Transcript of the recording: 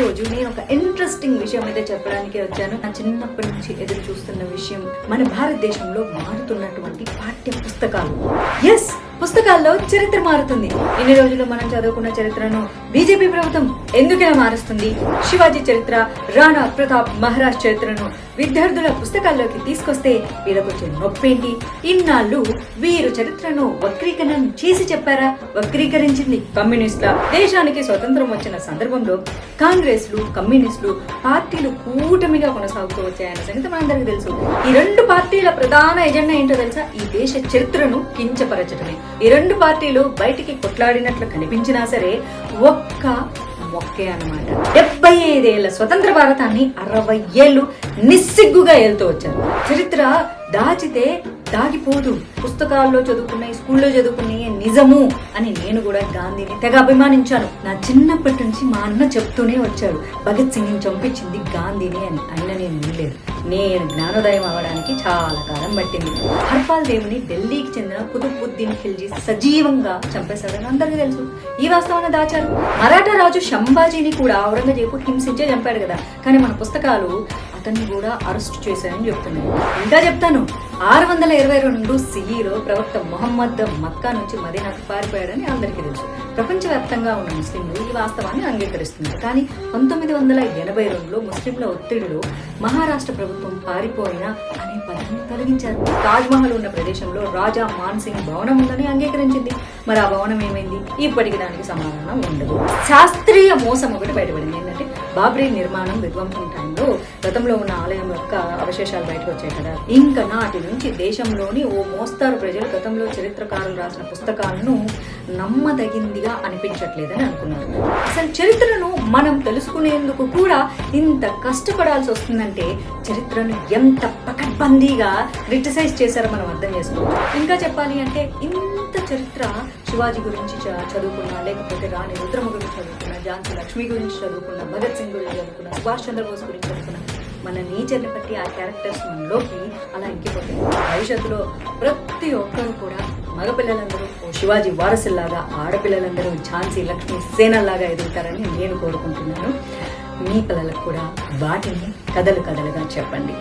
రోజు నేను ఒక ఇంట్రెస్టింగ్ విషయం అయితే చెప్పడానికి వచ్చాను. నా చిన్నప్పటి నుంచి ఎదురు చూస్తున్న విషయం మన భారతదేశంలో మారుతున్నటువంటి పాఠ్య పుస్తకాలు ఎస్ పుస్తకాల్లో చరిత్ర మారుతుంది. ఇన్ని రోజులు మనం చదువుకున్న చరిత్రను బీజేపీ ప్రభుత్వం ఎందుకైనా మారుస్తుంది? శివాజీ చరిత్ర రాణా ప్రతాప్ మహారాజ్ చరిత్రను విద్యార్థుల పుస్తకాల్లోకి తీసుకొస్తే వీళ్ళకొచ్చే నొప్పేంటి? ఇన్నాళ్ళు వీరు చరిత్రను వక్రీకరణ చేసి చెప్పారా? వక్రీకరించింది కమ్యూనిస్టుల. దేశానికి స్వతంత్రం వచ్చిన సందర్భంలో కాంగ్రెస్లు కమ్యూనిస్టులు పార్టీలు కూటమిగా కొనసాగుతూ వచ్చాయన్న సంగతి మనందరికీ తెలుసు. ఈ రెండు పార్టీల ప్రధాన ఎజెండా ఏంటో తెలుసా? ఈ దేశ చరిత్రను కించపరచడమే ఈ రెండు పార్టీలు బయటికి కొట్లాడినట్లు కనిపించినా సరే ఒక్క మొక్కే అన్నమాట. డెబ్బై ఐదేళ్ళ స్వతంత్ర భారతాన్ని అరవై ఏళ్ళు నిస్సిగ్గుగా వెళ్తూ వచ్చారు. చరిత్ర దాచితే దాగిపోదు. పుస్తకాల్లో చదువుకున్నాయి స్కూల్లో చదువుకున్నాయి నిజము అని నేను కూడా గాంధీని తెగ అభిమానించాను. నా చిన్నప్పటి నుంచి మా అన్న చెప్తూనే వచ్చాడు. భగత్ సింగ్ చంపించింది గాంధీని అని. అయినా నేను వినలేదు. నేను జ్ఞానోదయం అవ్వడానికి చాలా కాలం పట్టింది. హర్పాల్ దేవుని ఢిల్లీకి చెందిన కుతుబుద్దీన్ ఖిల్జీ సజీవంగా చంపేశాడని అందరికీ తెలుసు. ఈ వాస్తవాన్ని దాచారు. మరాఠా రాజు శంభాజీని కూడా ఔరంగజేబు హింసించే చంపాడు కదా. కానీ మన పుస్తకాలు అతన్ని కూడా అరెస్ట్ చేశారని చెప్తున్నాయి. ఇంకా చెప్తాను ఆరు వందల ఇరవై రెండు సిఈలో ప్రవక్త మొహమ్మద్ మక్కా నుంచి మదీనాకు పారిపోయాడని అందరికీ తెలుసు. ప్రపంచవ్యాప్తంగా ఉన్న ముస్లింలు ఈ వాస్తవాన్ని అంగీకరిస్తున్నారు. కానీ పంతొమ్మిది వందల ఎనభై రెండులో ముస్లింల ఒత్తిడిలో మహారాష్ట్ర ప్రభుత్వం పారిపోయిన అనే పదాన్ని తొలగించారు. తాజ్మహల్ ఉన్న ప్రదేశంలో రాజా మాన్సింగ్ భవనం ఉందని అంగీకరించింది. మరి ఆ భవనం ఏమైంది? ఇప్పటికి దానికి సమాధానం ఉండదు. శాస్త్రీయ మోసం ఒకటి బయటపడింది. ఏంటంటే బాబ్రీ నిర్మాణం విధ్వంసం టైంలో గతంలో ఉన్న ఆలయం యొక్క అవశేషాలు బయటకు వచ్చాయి కదా. ఇంకా నాటి నుంచి దేశంలోని ఓ మోస్తారు ప్రజలు గతంలో చరిత్రకారులు రాసిన పుస్తకాలను నమ్మదగిందిగా అనిపించట్లేదని అనుకున్నారు. అసలు చరిత్రను మనం తెలుసుకునేందుకు కూడా ఇంత కష్టపడాల్సి వస్తుందంటే చరిత్రను ఎంత ఇబ్బందిగా క్రిటిసైజ్ చేశారో మనం అర్థం చేసుకోవచ్చు ఇంకా చెప్పాలి అంటే ఇంత చరిత్ర శివాజీ గురించి చ- చదువుకున్నా లేకపోతే రాణి రుద్రమ గురించి చదువుకున్నా ఝాన్సీ లక్ష్మి గురించి చదువుకున్నా భగత్ సింగ్ గురించి చదువుకున్నా సుభాష్ చంద్రబోస్ గురించి చదువుకున్నా మన నేచర్ని బట్టి ఆ క్యారెక్టర్స్ మనలోకి అలా ఇంకిపోతాయి భవిష్యత్తులో ప్రతి ఒక్కరు కూడా మగపిల్లలందరూ ఓ శివాజీ వారసుల్లాగా ఆడపిల్లలందరూ ఝాన్సీ లక్ష్మి సేనల్లాగా ఎదుగుతారని నేను కోరుకుంటున్నాను. మీ పిల్లలకు కూడా వాటిని కథలు కథలుగా చెప్పండి.